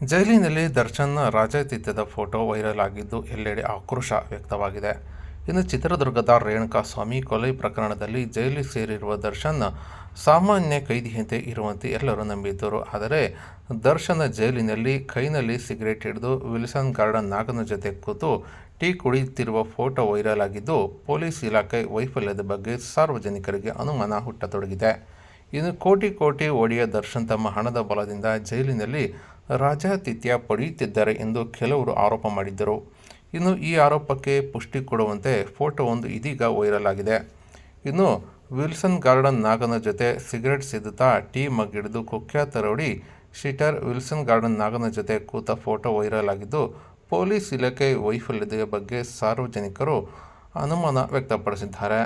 ಜೈಲಿನಲ್ಲಿ Darshan ರಾಜಾತಿಥ್ಯದ photo viral ಆಗಿದ್ದು ಎಲ್ಲೆಡೆ ಆಕ್ರೋಶ ವ್ಯಕ್ತವಾಗಿದೆ. ಇನ್ನು ಚಿತ್ರದುರ್ಗದ ರೇಣುಕಾ ಸ್ವಾಮಿ ಕೊಲೆ ಪ್ರಕರಣದಲ್ಲಿ ಜೈಲಿಗೆ ಸೇರಿರುವ ದರ್ಶನ್ ಸಾಮಾನ್ಯ ಕೈದಿಯಂತೆ ಇರುವಂತೆ ಎಲ್ಲರೂ ನಂಬಿದ್ದರು. ಆದರೆ ದರ್ಶನ ಜೈಲಿನಲ್ಲಿ ಕೈನಲ್ಲಿ ಸಿಗರೇಟ್ ಹಿಡಿದು ವಿಲ್ಸನ್ ಗಾರ್ಡನ್ ನಾಗನ ಜೊತೆ ಕೂತು ಟೀ ಕುಡಿಯುತ್ತಿರುವ ಫೋಟೋ ವೈರಲ್ ಆಗಿದ್ದು ಪೊಲೀಸ್ ಇಲಾಖೆ ವೈಫಲ್ಯದ ಬಗ್ಗೆ ಸಾರ್ವಜನಿಕರಿಗೆ ಅನುಮಾನ ಹುಟ್ಟತೊಡಗಿದೆ. ಇನ್ನು ಕೋಟಿ ಕೋಟಿ ಒಡೆಯ ದರ್ಶನ್ ತಮ್ಮ ಹಣದ ಬಲದಿಂದ ಜೈಲಿನಲ್ಲಿ ರಾಜಾತಿಥ್ಯ ಪಡೆಯುತ್ತಿದ್ದಾರೆ ಎಂದು ಕೆಲವರು ಆರೋಪ ಮಾಡಿದ್ದರು. ಇನ್ನು ಈ ಆರೋಪಕ್ಕೆ ಪುಷ್ಟಿ ಕೊಡುವಂತೆ ಫೋಟೋವೊಂದು ಇದೀಗ ವೈರಲ್ ಆಗಿದೆ. ಇನ್ನು ವಿಲ್ಸನ್ ಗಾರ್ಡನ್ ನಾಗನ ಜೊತೆ ಸಿಗರೆಟ್ ಸಿದ್ಧತಾ ಟೀ ಮಗ್ ಹಿಡಿದು ಕುಖ್ಯಾತ ರೌಡಿ ಶೀಟರ್ ವಿಲ್ಸನ್ ಗಾರ್ಡನ್ ನಾಗನ ಜೊತೆ ಕೂತ ಫೋಟೋ ವೈರಲ್ ಆಗಿದ್ದು, ಪೊಲೀಸ್ ಇಲಾಖೆ ವೈಫಲ್ಯದ ಬಗ್ಗೆ ಸಾರ್ವಜನಿಕರು ಅನುಮಾನ ವ್ಯಕ್ತಪಡಿಸಿದ್ದಾರೆ.